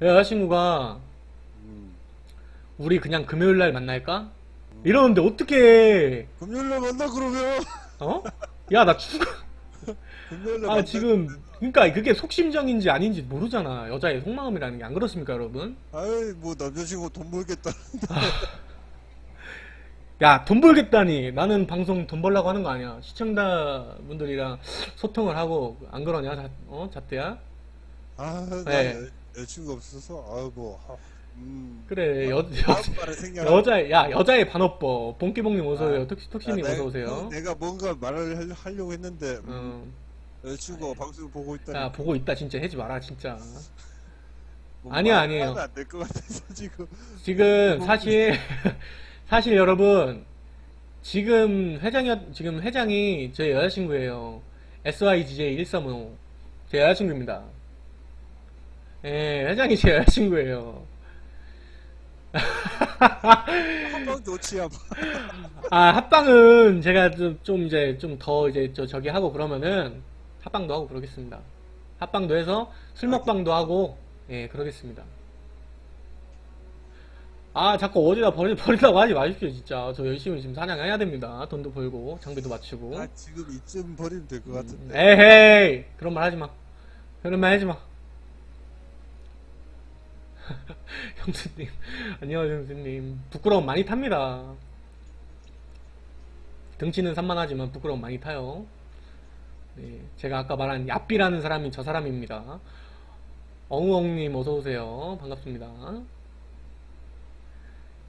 여자친구가 음. 우리 그냥 금요일 날 만날까? 이러는데 어떻게 금요일날 만나 그러면 어? 야 나 죽어. 금요일날 아 만나. 지금 그러니까 그게 속심정인지 아닌지 모르잖아. 여자의 속마음이라는 게 안 그렇습니까, 여러분? 아이 뭐 남자친구 돈 벌겠다 야, 돈 벌겠다니. 나는 방송 돈 벌라고 하는 거 아니야. 시청자 분들이랑 소통을 하고 안 그러냐? 자, 어? 자태야? 아나 네. 여자친구 없어서 아뭐 음. 그래. 여, 여, 여자 야, 여자의 반어법. 봉기봉님 어서 오세요. 아, 톡, 톡시님 아, 내- 어서 오세요. 내가 뭔가 말을 할- 하려고 했는데 음, 어. 여자친구가 방송을 보고 있다니 야, 보고 있다. 진짜 하지 마라, 진짜. 뭐 아니야, 말- 아니에요. 하면 안될 것 같아서 지금 지금 사실 사실 여러분 지금 회장이 지금 회장이 제 여자친구예요. SYGJ 135. 제 여자친구입니다. 예, 회장이 제 여자친구예요. 한방 놓치야 아, 합방은 제가 좀, 좀 이제 좀 더 이제 저 저기 하고 그러면은 합방도 하고 그러겠습니다. 합방도 해서 술 먹방도 하고 예, 그러겠습니다. 아, 자꾸 어디다 버리, 버리라고 하지 마십시오, 진짜. 저 열심히 지금 사냥해야 됩니다. 돈도 벌고, 장비도 맞추고. 아 지금 이쯤 버리면 될것 음, 같은데 에헤이! 그런 말 하지 마. 그런 말 하지 마. 형수님. 안녕하세요, 형수님. 부끄러움 많이 탑니다. 등치는 산만하지만 부끄러움 많이 타요. 네, 제가 아까 말한 야삐라는 사람이 저 사람입니다. 엉엉님 어서오세요. 반갑습니다.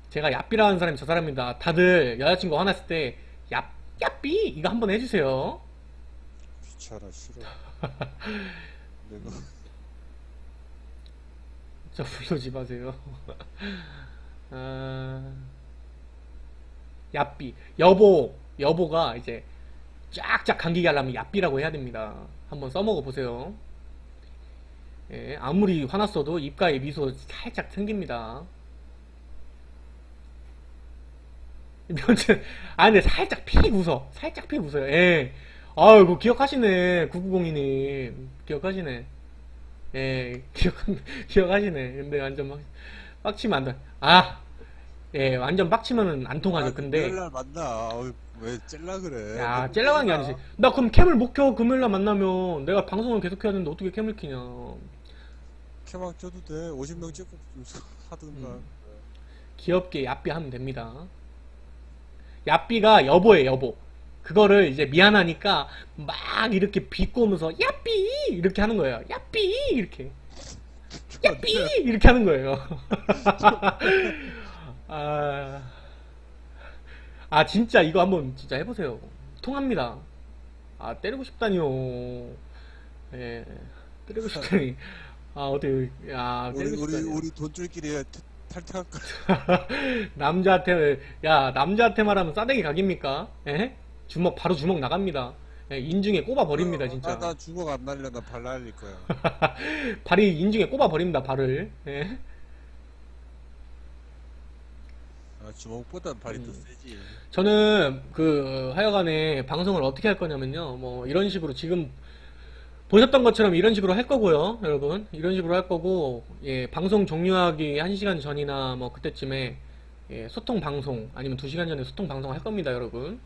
제가 야삐라는 사람이 저 사람입니다. 다들 여자친구 화났을 때, 야, 야삐! 이거 한번 해주세요. 귀찮아 싫어 내가 저 불러지 마세요. 아, 야삐. 여보, 여보가 이제 쫙쫙 감기게 하려면 야삐라고 해야 됩니다. 한번 써먹어 보세요. 예, 아무리 화났어도 입가에 미소 살짝 생깁니다. 면체, 아, 근데 살짝 픽 웃어. 살짝 픽 웃어요. 예. 아유, 그 기억하시네. 9902님. 기억하시네. 예, 기억, 기억하시네. 근데 완전 막, 빡치면 안 돼. 아! 예, 완전 빡치면은 안 통하죠. 근데, 금요일날 만나 어이, 왜 찔라 그래 야, 찔러간 게 아니지. 나 그럼 캠을 못 켜. 금요일날 만나면 내가 방송을 계속 해야 되는데 어떻게 캠을 키냐. 캐망 쳐도 돼 50명 찍고 좀 하든가 음. 귀엽게 야삐 하면 됩니다. 야삐가 여보예요, 여보. 그거를 이제 미안하니까 막 이렇게 비꼬면서 야삐! 이렇게 하는 거예요. 야삐! 이렇게. 야삐! 이렇게 하는 거예요. 아, 아, 진짜 이거 한번 진짜 해보세요. 통합니다. 아, 때리고 싶다니요. 예, 때리고 싶다니. 아, 어디, 야, 우리 때리고 우리 싶다니. 우리 돈줄끼리 탈퇴할까 남자한테 야 남자한테 말하면 싸대기 각입니까? 예? 주먹 바로 주먹 나갑니다. 예, 인중에 꼽아 버립니다 진짜. 나, 나 주먹 안 날려 나 발 날릴 거야 발이 인중에 꼽아 버립니다 발을. 예? 아, 주먹보다 발이 더 음. 세지 저는 그 하여간에 방송을 어떻게 할 거냐면요. 뭐 이런 식으로 지금 보셨던 것처럼 이런 식으로 할 거고요, 여러분. 이런 식으로 할 거고, 예, 방송 종료하기 1시간 전이나 뭐 그때쯤에 예, 소통 방송 아니면 2시간 전에 소통 방송 할 겁니다, 여러분.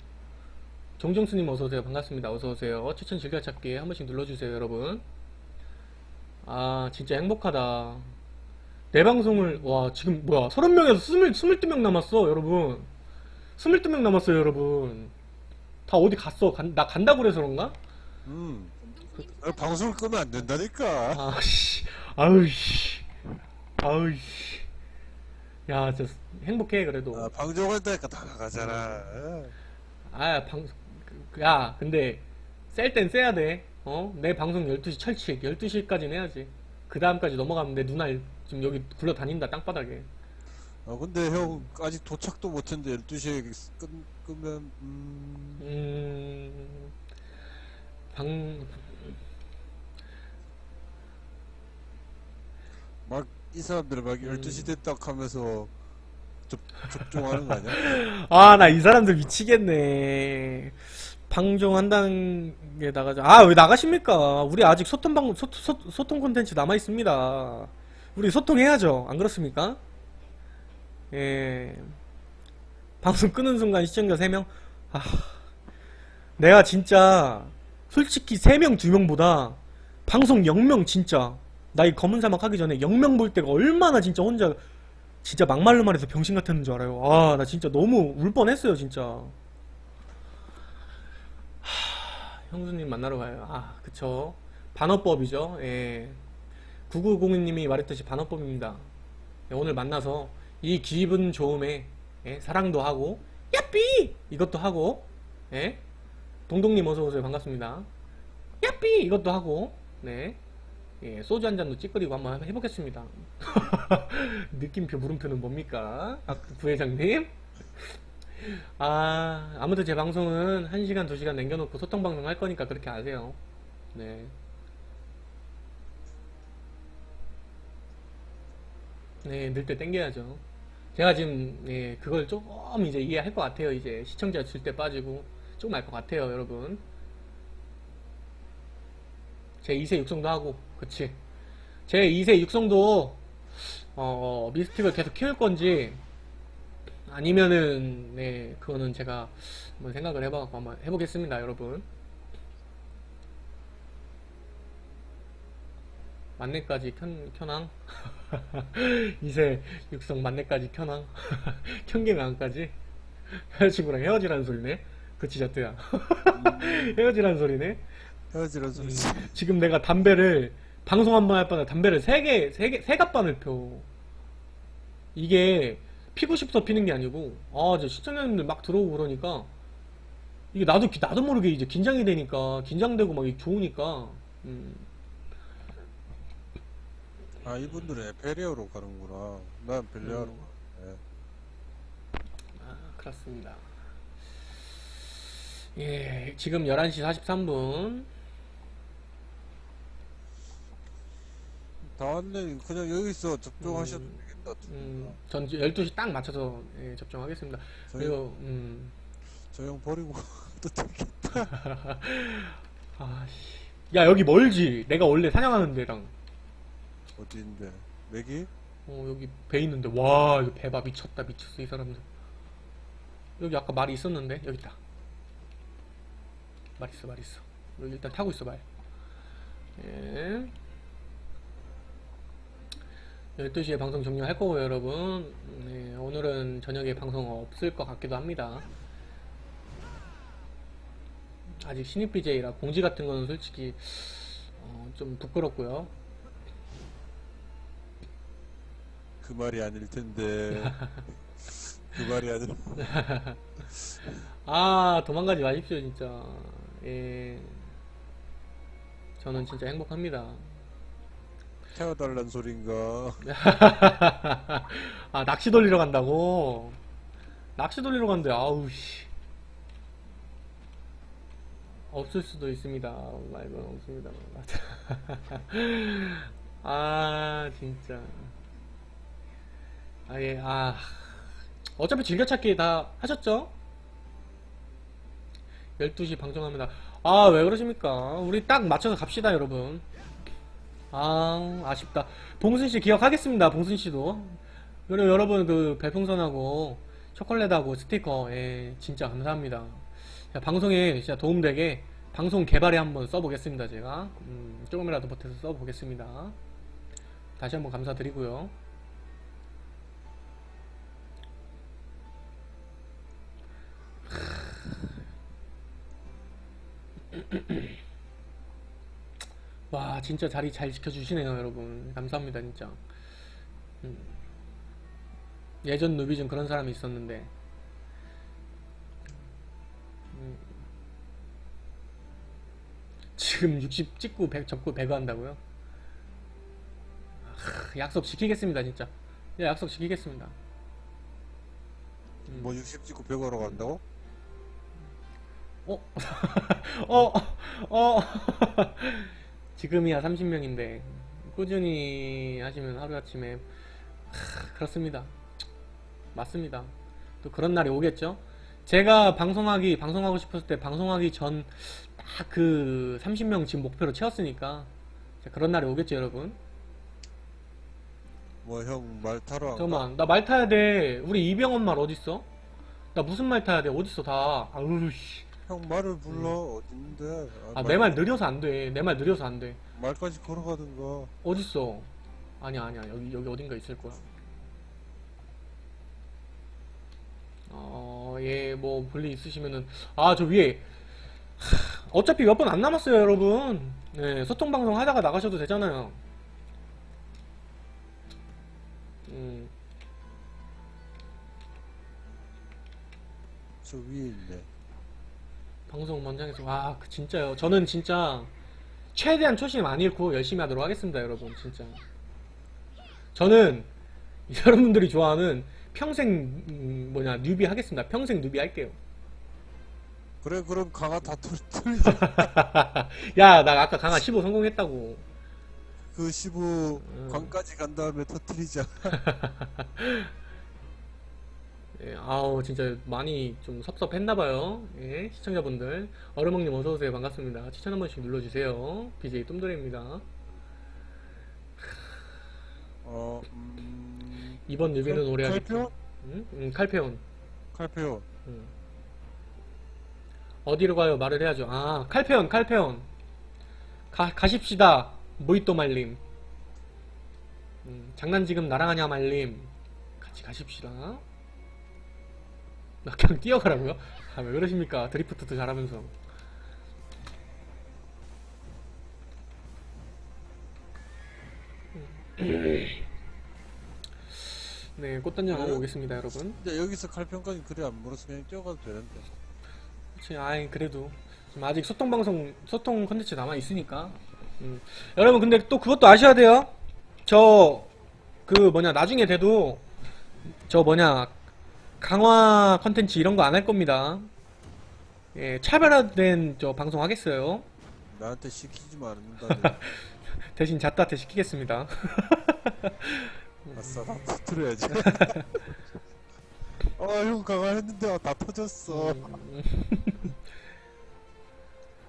종종스님 어서오세요. 반갑습니다. 어서오세요. 추천 즐겨찾기 한 번씩 눌러주세요, 여러분. 아, 진짜 행복하다. 내 방송을, 와, 지금 뭐야, 30명에서 20, 22명 남았어, 여러분. 22명 남았어요, 여러분. 다 어디 갔어? 간- 나 간다고 그래서 그런가? 음 아, 방송을 끄면 안 된다니까 아 씨, 아우 씨, 아우 씨. 야, 진짜 행복해, 그래도. 아, 방송할 때니까 다 나가잖아 아, 방, 그- 야, 근데, 셀땐 세야 돼. 어? 내 방송 12시 철칙, 12시까지는 해야지. 그 다음까지 넘어가면 내 누나 지금 여기 굴러다닌다, 땅바닥에. 아 근데 형 아직 도착도 못했는데 12시에 끝, 끄면 음... 음, 방, 막 이 사람들 막 음. 12시 됐다 하면서 접, 접종하는 거 아니야? 아, 나 이 사람들 미치겠네. 방종한다는 게 나가자. 아, 왜 나가십니까? 우리 아직 소통 방, 소, 소, 소통 콘텐츠 남아 있습니다. 우리 소통해야죠. 안 그렇습니까? 예. 방송 끄는 순간 시청자 3명? 아, 내가 진짜, 솔직히 3명, 2명보다, 방송 0명 진짜, 나 이 검은 사막 하기 전에 0명 볼 때가 얼마나 진짜 혼자, 진짜 막말로 말해서 병신 같았는 줄 알아요. 아, 나 진짜 너무 울 뻔했어요, 진짜. 하, 형수님 만나러 가요. 아, 그쵸. 반어법이죠. 예. 9902님이 말했듯이 반어법입니다. 예, 오늘 만나서 이 기분 좋음에 예, 사랑도 하고 야삐 이것도 하고 예, 동동님 어서 오세요 반갑습니다. 야삐 이것도 하고 네 예, 소주 한 잔도 찌끄리고 한번 해보겠습니다. 느낌표 물음표는 뭡니까? 아, 부회장님? 아 아무튼 제 방송은 1시간 2시간 남겨놓고 소통 방송 할 거니까 그렇게 아세요. 네. 네, 늘 때 땡겨야죠. 제가 지금 예, 그걸 조금 이제 이해할 것 같아요. 이제 시청자 줄 때 빠지고 조금 알 것 같아요, 여러분. 제 2세 육성도 하고, 그치. 제 2세 육성도 어, 미스틱을 계속 키울 건지 아니면은 네, 그거는 제가 한번 생각을 해봐갖고 한번 해보겠습니다, 여러분. 만내까지 켠, 켜낭? 이세 육성 만내까지 켜낭? 경계강까지? 여자친구랑 헤어지라는 소리네? 그치, 자트야. 헤어지라는 소리네? 헤어지라 소리. 지금 내가 담배를, 방송 한 번 할 바에 담배를 세 개, 세 개, 세 갑반을 펴. 이게, 피고 싶어서 피는 게 아니고, 아, 이제 시청자님들 막 들어오고 그러니까, 이게 나도, 기- 나도 모르게 이제 긴장이 되니까, 긴장되고 막 좋으니까, 음, 아 이분들은 에페리어로 가는구나. 난 벨리아로 음. 가. 예. 아, 그렇습니다. 예, 지금 11시 43분. 다 왔네. 그냥 여기서 접종하셔도 음, 되겠다. 음, 전 12시 딱 맞춰서 예, 접종하겠습니다. 그리고, 음, 저형 버리고 또 되겠다. 아, 씨. 야, 여기 멀지? 내가 원래 사냥하는 데랑. 어디인데? 맥이? 어, 여기 배 있는데. 와, 이거 배봐. 미쳤다, 미쳤어, 이 사람들. 여기 아까 말이 있었는데? 여기 있다. 말 있어, 말 있어. 여기 일단 타고 있어, 말. 예. 12시에 방송 종료할 거고요, 여러분. 네, 오늘은 저녁에 방송 없을 것 같기도 합니다. 아직 신입 BJ라 공지 같은 거는 솔직히 어, 좀 부끄럽고요. 그 말이 아닐 텐데. 그 말이 아닐. 아, 도망가지 마십시오, 진짜. 예. 저는 진짜 행복합니다. 태워달란 소린가. 아, 낚시 돌리러 간다고? 낚시 돌리러 간대, 아우, 씨. 없을 수도 있습니다. 말고는 없습니다. 아, 진짜. 아, 예, 아. 어차피 즐겨찾기 다 하셨죠? 12시 방송합니다. 아, 왜 그러십니까? 우리 딱 맞춰서 갑시다, 여러분. 아, 아쉽다. 봉순 씨 기억하겠습니다. 봉순 씨도. 그리고 여러분 그 별풍선하고 초콜릿하고 스티커, 예, 진짜 감사합니다. 자, 방송에 진짜 도움되게 방송 개발에 한번 써보겠습니다. 제가 음, 조금이라도 보태서 써보겠습니다. 다시 한번 감사드리고요. 와, 진짜 자리 잘 지켜주시네요, 여러분. 감사합니다, 진짜. 음. 예전 누비 중 그런 사람이 있었는데. 음. 지금 60 찍고 100 접고 배그 한다고요? 하, 약속 지키겠습니다, 진짜. 예, 약속 지키겠습니다. 음. 뭐 60 찍고 벽하러 간다고? 어? 어? 어? 지금이야 30명인데 꾸준히 하시면 하루아침에 하, 그렇습니다. 맞습니다. 또 그런 날이 오겠죠? 제가 방송하기 방송하고 싶었을 때 방송하기 전 딱 그 30명 지금 목표로 채웠으니까 자, 그런 날이 오겠죠, 여러분. 뭐 형 말 타러 안 가? 잠깐만, 나 말 타야 돼. 우리 이병헌 말 어딨어? 나 무슨 말 타야 돼? 어딨어, 다. 아우, 씨. 형 말을 불러 어딘데? 아, 내 말 느려서 안 돼. 내 말 느려서 안 돼. 말까지 걸어가든가. 어딨어? 아니야, 아니야. 여기, 여기 어딘가 있을 거야. 어, 예, 뭐, 볼일 있으시면은. 아, 저 위에. 하, 어차피 몇 번 안 남았어요, 여러분. 네, 소통방송 하다가 나가셔도 되잖아요. 음, 저 위에 있네. 방송 먼저에서. 와, 그 진짜요. 저는 진짜 최대한 초심 안 잃고 열심히 하도록 하겠습니다, 여러분. 진짜. 저는 여러분들이 좋아하는 평생, 음, 뭐냐, 뉴비 하겠습니다. 평생 뉴비 할게요. 그래 그럼 강화 다 털- 털리자. 야, 나 아까 강화 15 성공했다고. 그 15 음. 관까지 간 다음에 터트리자. 예, 아우, 진짜 많이 좀 섭섭했나봐요. 예, 시청자분들. 얼음먹님 어서오세요. 반갑습니다. 추천 한 번씩 눌러주세요. BJ 똠도레입니다. 어, 음, 이번 뉴비는 오래 하겠죠. 칼표? 응? 응, 칼페온. 칼표. 응. 어디로 가요? 말을 해야죠. 아, 칼페온, 칼페온. 가, 가십시다. 모히또 말림. 음, 장난 지금 나랑 하냐 말림. 같이 가십시다. 나 그냥 뛰어가라고요? 아, 왜 그러십니까? 드리프트도 잘하면서. 네, 꽃단장 하고 오겠습니다, 여러분. 근데 여기서 칼평까지 그래 안 물어서 그냥 뛰어가도 되는데. 그치, 아이, 그래도. 지금 아직 소통방송, 소통 컨텐츠 남아있으니까. 음. 여러분, 근데 또 그것도 아셔야 돼요. 저, 그 뭐냐, 나중에 돼도, 저 뭐냐, 강화 컨텐츠 이런 거 안 할 겁니다. 예, 차별화된 저 방송 하겠어요. 나한테 시키지만 않는다네. 대신 잣다한테 시키겠습니다. 아싸, 다 터트려야지. 어, 형 강화했는데 다 터졌어. 음.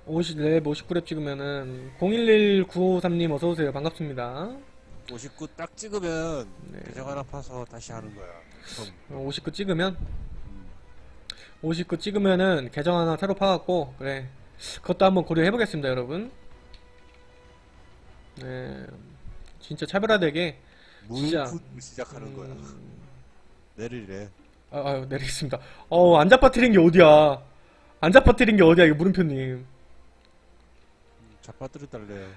50랩, 59랩 찍으면은, 011953님 어서 오세요. 반갑습니다. 59 딱 찍으면 네. 계정 하나 파서 다시 하는 거야. 처음. 59 찍으면, 음. 59 찍으면은 계정 하나 새로 파갖고 그래 그것도 한번 고려해 보겠습니다 여러분 네 진짜 차별화되게 진짜. 시작하는 거야. 음, 내리래. 아, 아유 내리겠습니다 어안 잡아뜨린 게 어디야 안 잡아뜨린 게 어디야 이거 물음표님 자빠뜨려 달래요.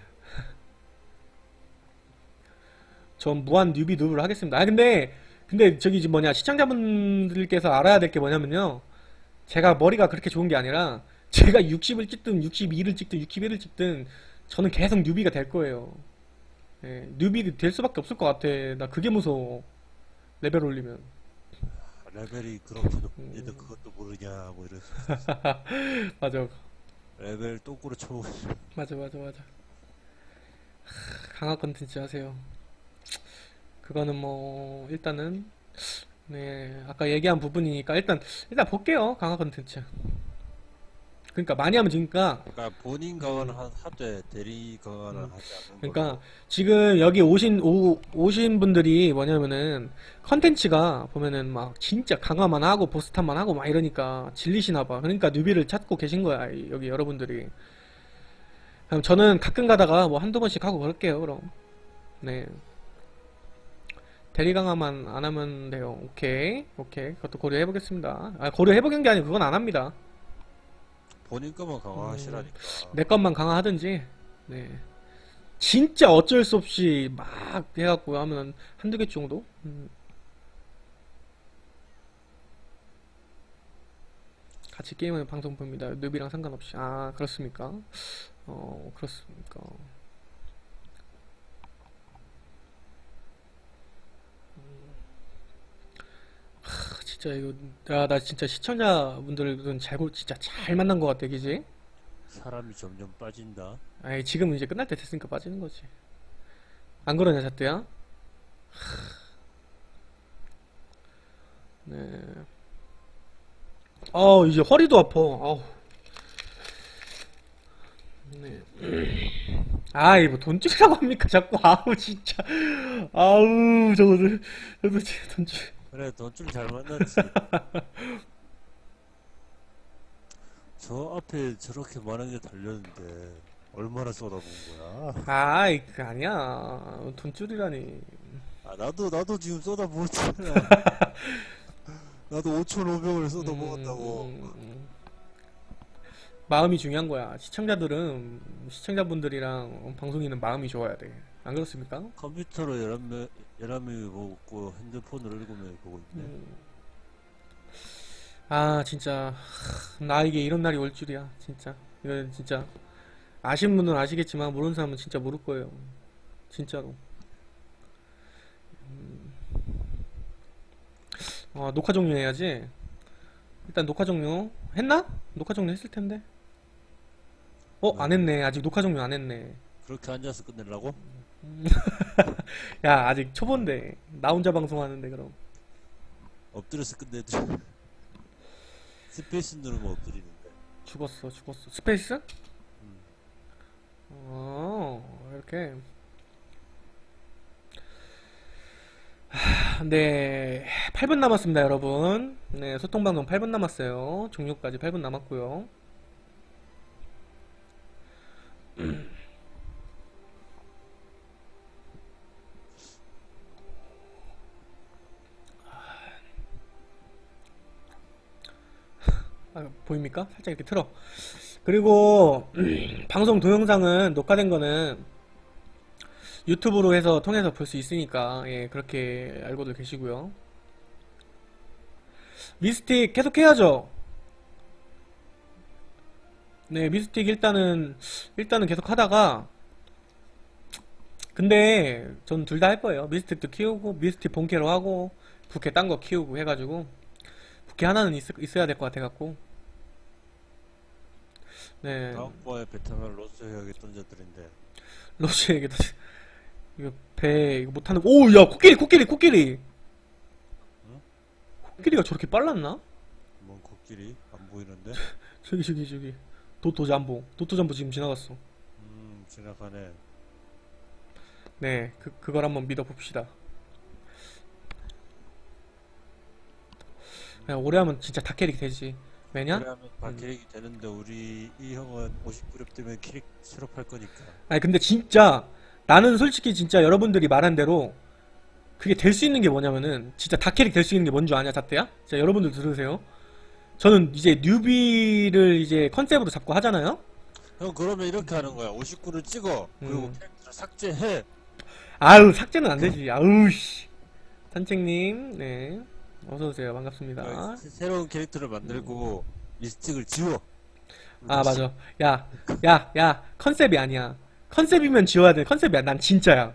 전 무한 뉴비 누브를 하겠습니다 아 근데 근데 저기 지금 뭐냐 시청자분들께서 알아야 될 게 뭐냐면요 제가 머리가 그렇게 좋은 게 아니라 제가 60을 찍든 62를 찍든 61을 찍든 저는 계속 뉴비가 될 거예요. 예, 뉴비 될 수밖에 없을 것 같아. 나 그게 무서워. 레벨 올리면. 레벨이 그렇게 높 음. 그것도 모르냐 뭐 이런 맞아. 레벨 똥꾸로 쳐보고 맞아, 맞아, 맞아. 하, 강화 컨텐츠 하세요. 그거는 뭐, 일단은, 네, 아까 얘기한 부분이니까 일단, 일단 볼게요. 강화 컨텐츠. 그러니까 많이 하면 지니까 그러니까 본인 강화는 하- 하되 대리 강화는 하지 않는 음. 그러니까 지금 여기 오신 오, 오신 분들이 뭐냐면은 컨텐츠가 보면은 막 진짜 강화만 하고 보스탄만 하고 막 이러니까 질리시나 봐. 그러니까 뉴비를 찾고 계신 거야. 이- 여기 여러분들이. 그럼 저는 가끔 가다가 뭐 한두 번씩 하고 그럴게요. 그럼. 네. 대리 강화만 안 하면 돼요. 오케이. 오케이. 그것도 고려해 보겠습니다. 아, 고려해 보는 게 아니고 그건 안 합니다. 본인 거만 강화하시라니까. 내 것만 강화하든지 네 진짜 어쩔 수 없이 막 해갖고 하면 한두 개 정도 음. 같이 게임하는 방송 봅니다 누비랑 상관없이 아 그렇습니까 어 그렇습니까 하, 진짜 이거 야, 나 진짜 시청자분들은 잘 고- 진짜 잘 만난 것 같아 그지? 사람이 점점 빠진다. 아이 지금은 이제 끝날 때 됐으니까 빠지는 거지. 안 그러냐 자뚜야? 네. 아 이제 허리도 아파. 아우. 네. 아이 뭐 돈줄이라고 합니까 자꾸 아우 진짜 아우 저거 저거 진짜 돈줄 그래 돈줄 잘 만났지. 저 앞에 저렇게 많은 게 달렸는데 얼마나 쏟아본 거야? 아이 그 아니야. 돈줄이라니. 아 나도 나도 지금 쏟아부었잖아. 나도 5,500을 쏟아부었다고. 음, 음, 음. 마음이 중요한 거야. 시청자들은 시청자분들이랑 방송인은 마음이 좋아야 돼안 그렇습니까? 컴퓨터로 11명, 11명이 보고 있고 핸드폰으로 7명이 보고 있네. 음. 아 진짜. 하, 나에게 이런 날이 올 줄이야 진짜. 이건 진짜 아시는 분은 아시겠지만 모르는 사람은 진짜 모를 거예요 진짜로. 음. 어, 녹화 종료해야지. 일단 녹화 종료 했나? 녹화 종료 했을 텐데. 어 안 했네. 아직 녹화 종료 안 했네. 그렇게 앉아서 끝내려고? 야 아직 초본데 나 혼자 방송하는데 그럼 엎드려서 끝내지 스페이스 누르면 엎드리는데 죽었어, 죽었어. 스페이스? 어, 이렇게. 하, 네, 8분 남았습니다, 여러분. 네, 소통방송 8분 남았어요. 종료까지 8분 남았고요. 아, 보입니까? 살짝 이렇게 틀어. 그리고 방송 동영상은 녹화된 거는 유튜브로 해서 통해서 볼 수 있으니까 예, 그렇게 알고도 계시고요. 미스틱 계속 해야죠. 네, 미스틱 일단은 일단은 계속 하다가 근데 전 둘 다 할 거예요. 미스틱도 키우고 미스틱 본캐로 하고 부캐 딴 거 키우고 해가지고 부캐 하나는 있, 있어야 될 것 같아갖고. 네. 다음번에 베타면 로스 해야겠 던져드린데 러시아에게도 이거 배 이거 못하는 오야 코끼리 코끼리 코끼리! 응? 코끼리가 저렇게 빨랐나? 뭔 코끼리? 안 보이는데? 저기 저기 저기. 도토 잠보. 도토 잠보 지금 지나갔어. 음 지나가네. 네 그, 그걸 한번 믿어봅시다 야, 오래 하면 진짜 다 캐릭 되지. 왜냐? 그래야면 다 캐릭이 되는데 우리 이 형은 59렙 되면 캐릭 실업할 거니까. 아니 근데 진짜 나는 솔직히 진짜 여러분들이 말한 대로 그게 될 수 있는 게 뭐냐면은 진짜 다 캐릭 될 수 있는 게 뭔 줄 아냐 자태야? 자 여러분들 들으세요. 저는 이제 뉴비를 이제 컨셉으로 잡고 하잖아요? 형 그러면 이렇게 하는 거야. 59를 찍어. 그리고 음. 캐릭터를 삭제해. 아유 삭제는 안 되지. 아우 씨. 산책님 네 어서오세요. 반갑습니다. 새- 새로운 캐릭터를 만들고 미스틱을 지워. 아 맞아. 야 야 야 컨셉이 아니야. 컨셉이면 지워야 돼. 컨셉이야. 난 진짜야.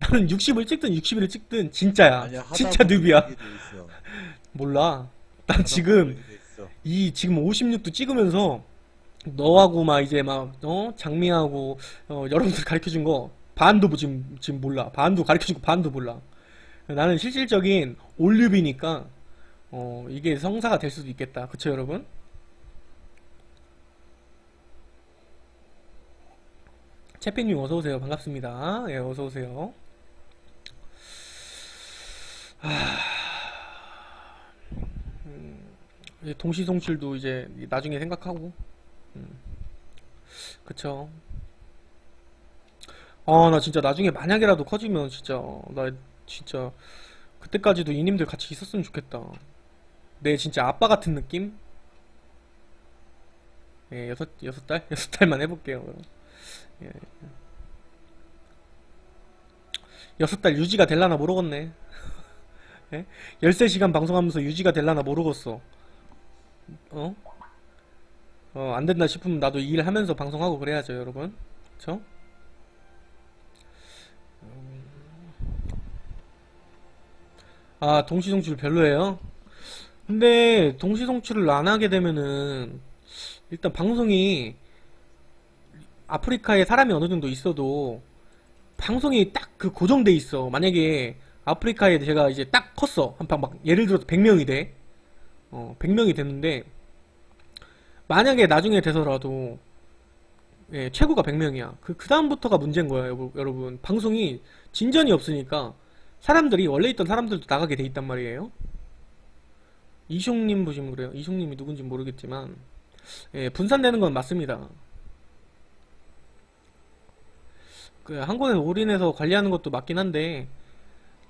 나는 60을 찍든 61을 찍든 진짜야. 아니야 하다 진짜 보면 돼 있어. 몰라. 난 지금 돼 있어. 이 지금 56도 찍으면서 너하고 막 이제 막 어? 장미하고 어, 여러분들 가르쳐 준 거 반도 지금 지금 몰라. 반도 가르쳐 준거 반도 몰라 나는 실질적인 올류비니까 어 이게 성사가 될 수도 있겠다 그쵸 여러분? 채피님 어서 오세요 반갑습니다 예 어서 오세요 이제 동시송출도 이제 나중에 생각하고 음. 그쵸 아 나 진짜 나중에 만약에라도 커지면 진짜 나 진짜 그때까지도 이님들 같이 있었으면 좋겠다 내 진짜 아빠 같은 느낌? 예 여섯 여섯 달 여섯 달만 해볼게요 그럼 예. 여섯 달 유지가 될라나 모르겠네 예? 13시간 방송하면서 유지가 될라나 모르겠어 어? 어, 안 된다 싶으면 나도 이일 하면서 방송하고 그래야죠, 여러분. 그쵸? 아, 동시송출 별로예요? 근데, 동시송출을 안 하게 되면은, 일단 방송이, 아프리카에 사람이 어느 정도 있어도, 방송이 딱 그 고정돼 있어. 만약에, 아프리카에 제가 이제 딱 컸어. 한방 막, 예를 들어서 100명이 돼. 어, 100명이 됐는데, 만약에 나중에 돼서라도 예, 최고가 100명이야. 그, 그 다음부터가 문제인 여보- 여러분. 방송이 진전이 없으니까 사람들이, 원래 있던 사람들도 나가게 돼 있단 말이에요. 이숑님 보시면 그래요. 이숑님이 누군지 모르겠지만, 예, 분산되는 건 맞습니다. 그, 한 곳에 올인해서 관리하는 것도 맞긴 한데,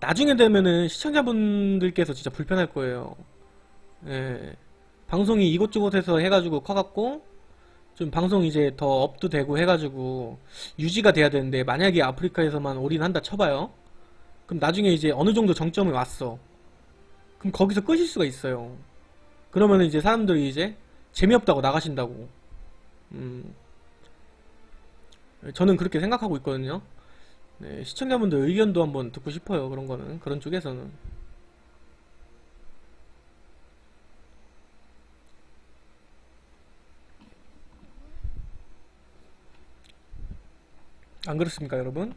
나중에 되면은 시청자분들께서 진짜 불편할 거예요. 예. 방송이 이곳저곳에서 해가지고 커갖고, 좀 방송 이제 더 업도 되고 해가지고 유지가 돼야 되는데 만약에 아프리카에서만 올인한다 쳐봐요. 그럼 나중에 이제 어느 정도 정점에 왔어. 그럼 거기서 끄실 수가 있어요. 그러면 이제 사람들이 이제 재미없다고 나가신다고. 음. 저는 그렇게 생각하고 있거든요. 네, 시청자분들 의견도 한번 듣고 싶어요. 그런 거는 그런 쪽에서는. 안 그렇습니까, 여러분?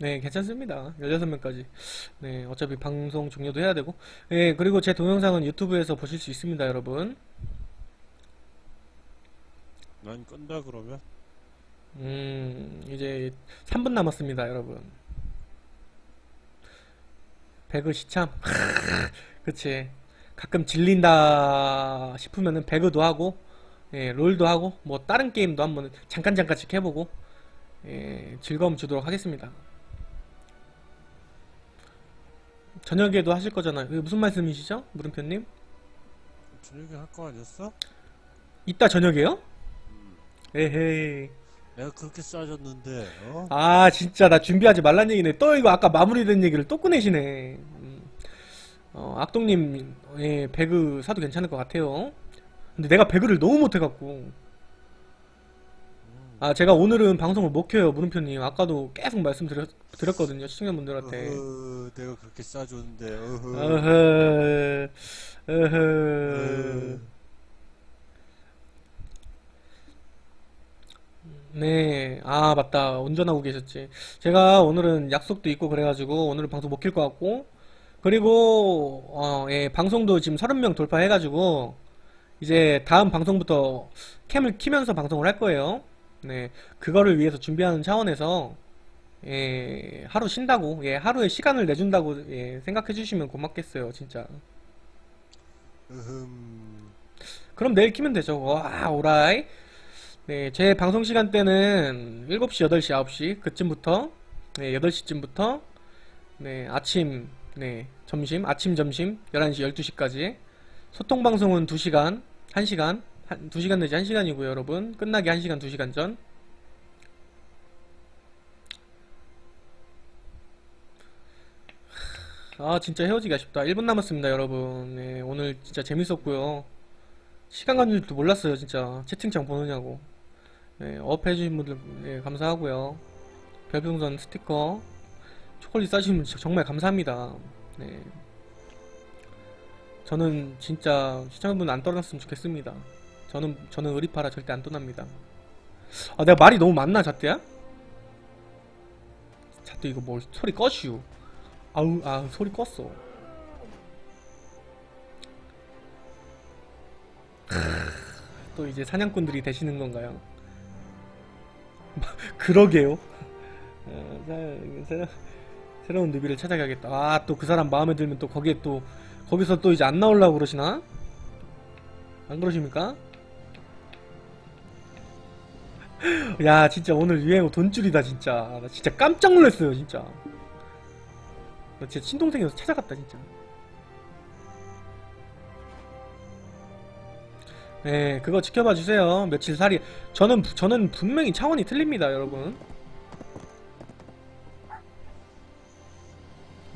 네, 괜찮습니다. 16명까지. 네, 어차피 방송 종료도 해야 되고. 네, 그리고 제 동영상은 유튜브에서 보실 수 있습니다, 여러분. 난 끈다 그러면? 음, 이제 3분 남았습니다, 여러분. 배그 시참. 그치. 가끔 질린다 싶으면은 배그도 하고, 예, 롤도 하고, 뭐 다른 게임도 한번 잠깐 잠깐씩 해보고, 예, 즐거움 주도록 하겠습니다. 저녁에도 하실 거잖아요. 이게 무슨 말씀이시죠? 물음표님? 저녁에 할 거 아니었어? 이따 저녁에요? 음. 에헤이. 내가 그렇게 싸줬는데, 어? 아 진짜 나 준비하지 말란 얘기네 또 이거 아까 마무리된 얘기를 또 꺼내시네 음. 어, 악동님 예, 배그 사도 괜찮을 것 같아요 근데 내가 배그를 너무 못해갖고 아 제가 오늘은 방송을 못 켜요 물음표님 아까도 계속 말씀드렸거든요 시청자분들한테 어허, 내가 그렇게 싸줬는데, 어허. 어허 어허 어허. 네, 아, 맞다. 운전하고 계셨지. 제가 오늘은 약속도 있고 그래가지고 오늘은 방송 못 킬 것 같고, 그리고, 어, 예, 방송도 지금 30명 돌파해가지고, 이제 다음 방송부터 캠을 키면서 방송을 할 거예요. 네, 그거를 위해서 준비하는 차원에서, 예, 하루 쉰다고, 예, 하루에 시간을 내준다고, 예, 생각해 주시면 고맙겠어요, 진짜. 으흠. 그럼 내일 키면 되죠. 와, 오라이. 네, 제 방송 시간대는 7시, 8시, 9시 그쯤부터 네, 8시쯤부터 네, 아침, 네, 점심, 아침, 점심 11시, 12시까지 소통 방송은 2시간, 1시간, 한, 2시간 내지 1시간이고요, 여러분. 끝나기 1시간, 2시간 전. 아, 진짜 헤어지기 아쉽다. 1분 남았습니다, 여러분. 네, 오늘 진짜 재밌었고요. 시간 가는 줄도 몰랐어요, 진짜. 채팅창 보느냐고. 네, 업 해주신 분들 네, 감사하고요. 별풍선 스티커 초콜릿 싸주신 분 정말 감사합니다. 네. 저는 진짜 시청자분 안 떠났으면 좋겠습니다. 저는 저는 의리파라 절대 안 떠납니다. 아 내가 말이 너무 많나 잣대야? 잣대 이거 뭘 소리 꺼슈. 아우 아 소리 껐어. 또 이제 사냥꾼들이 되시는 건가요? 그러게요. 어, 새로운 누비를 찾아가겠다. 아, 또 그 사람 마음에 들면 또 거기에 또, 거기서 또 이제 안 나오려고 그러시나? 안 그러십니까? 야, 진짜 오늘 유행어 돈줄이다, 진짜. 나 진짜 깜짝 놀랐어요, 진짜. 나 진짜 친동생이어서 찾아갔다, 진짜. 네, 그거 지켜봐 주세요. 며칠 살이. 저는, 저는 분명히 차원이 틀립니다, 여러분.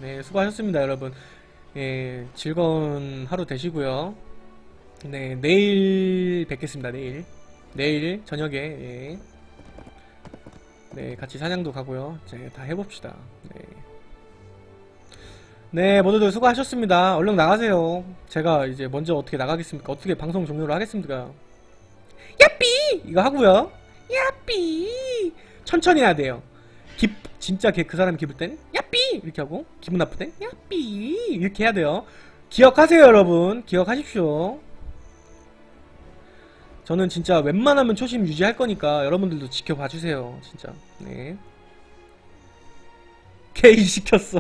네, 수고하셨습니다, 여러분. 예, 즐거운 하루 되시고요. 네, 내일 뵙겠습니다, 내일. 내일 저녁에, 예. 네, 같이 사냥도 가고요. 이제 다 해봅시다. 네. 네, 모두들 수고하셨습니다. 얼른 나가세요. 제가 이제 먼저 어떻게 나가겠습니까? 어떻게 방송 종료를 하겠습니까? 야삐! 이거 하고요. 야삐! 천천히 해야 돼요. 기, 진짜 걔, 그 사람이 기쁠 땐 야삐! 이렇게 하고 기분 나쁠 땐 야삐! 이렇게 해야 돼요. 기억하세요, 여러분. 기억하십시오. 저는 진짜 웬만하면 초심 유지할 거니까 여러분들도 지켜봐 주세요. 진짜. 네. 게이 시켰어.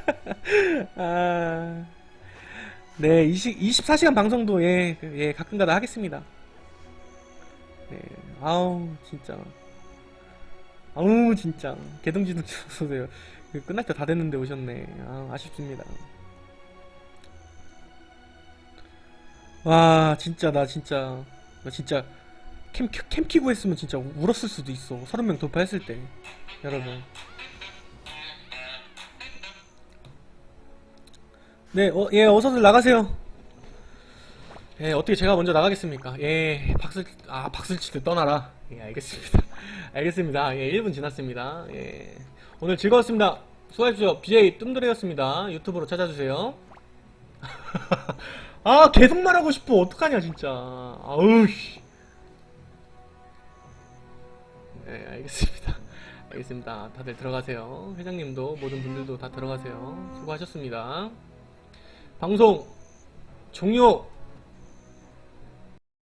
아. 네, 20, 24시간 방송도 예, 그, 예, 가끔가다 하겠습니다. 네, 아우, 진짜. 아우, 진짜. 개동지도 쳐서세요. 그 끝날 때 다 됐는데 오셨네. 아, 아쉽습니다. 와, 진짜, 나 진짜. 나 진짜. 캠, 켜- 캠 키고 했으면 진짜 울었을 수도 있어. 30명 돌파했을 때. 여러분. 네, 어, 예, 어서들 나가세요. 예, 어떻게 제가 먼저 나가겠습니까? 예, 박슬, 아, 박슬치들 떠나라. 예, 알겠습니다. 알겠습니다. 예, 1분 지났습니다. 예. 오늘 즐거웠습니다. 수고하십시오. BJ 뜸들이었습니다. 유튜브로 찾아주세요. 아, 계속 말하고 싶어. 어떡하냐, 진짜. 아우, 씨. 네, 알겠습니다. 알겠습니다. 다들 들어가세요. 회장님도, 모든 분들도 다 들어가세요. 수고하셨습니다. 방송 종료